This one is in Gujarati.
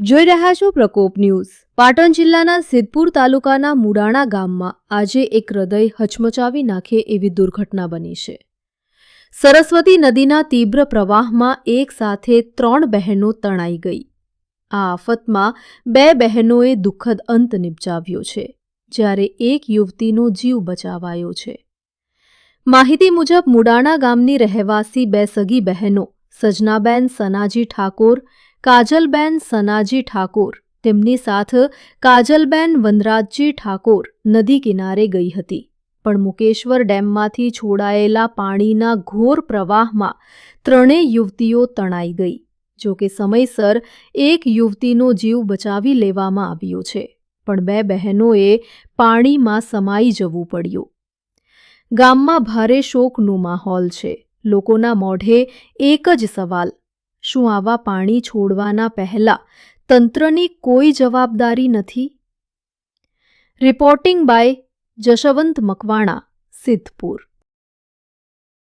જોઈ રહ્યા છો પ્રકોપ ન્યૂઝ. પાટણ જિલ્લાના સિદ્ધપુર તાલુકાના મુડાણા ગામમાં આજે એક હૃદય હચમચાવી નાખે એવી દુર્ઘટના બની છે. સરસ્વતી નદીના તીવ્ર પ્રવાહમાં એક સાથે ત્રણ બહેનો તણાઈ ગઈ. આ આફતમાં બે બહેનોએ દુઃખદ અંત નિપજાવ્યો છે, જ્યારે એક યુવતીનો જીવ બચાવાયો છે. માહિતી મુજબ મુડાણા ગામની રહેવાસી બે સગી બહેનો, સજનાબેન, સનાજી ઠાકોર કાજલબેન સનાજી ઠાકોર. તેમની સાથ કાજલબેન વનરાજજી ઠાકોર નદી કિનારે ગઈ હતી. પણ મુકેશ્વર ડેમમાંથી છોડાયેલા પાણીના ઘોર પ્રવાહમાં ત્રણેય યુવતીઓ તણાઈ ગઈ. જો કે સમયસર એક યુવતીનો જીવ બચાવી લેવામાં આવ્યો છે. પણ બે બહેનોએ પાણીમાં સમાઈ જવું પડ્યું. ગામમાં ભારે શોકનો માહોલ છે. લોકોના મોઢે એક જ સવાલ શું આવા પાણી છોડવાના પહેલાં તંત્રની કોઈ જવાબદારી નથી? Reporting by Jashwant Makwana Siddhpur.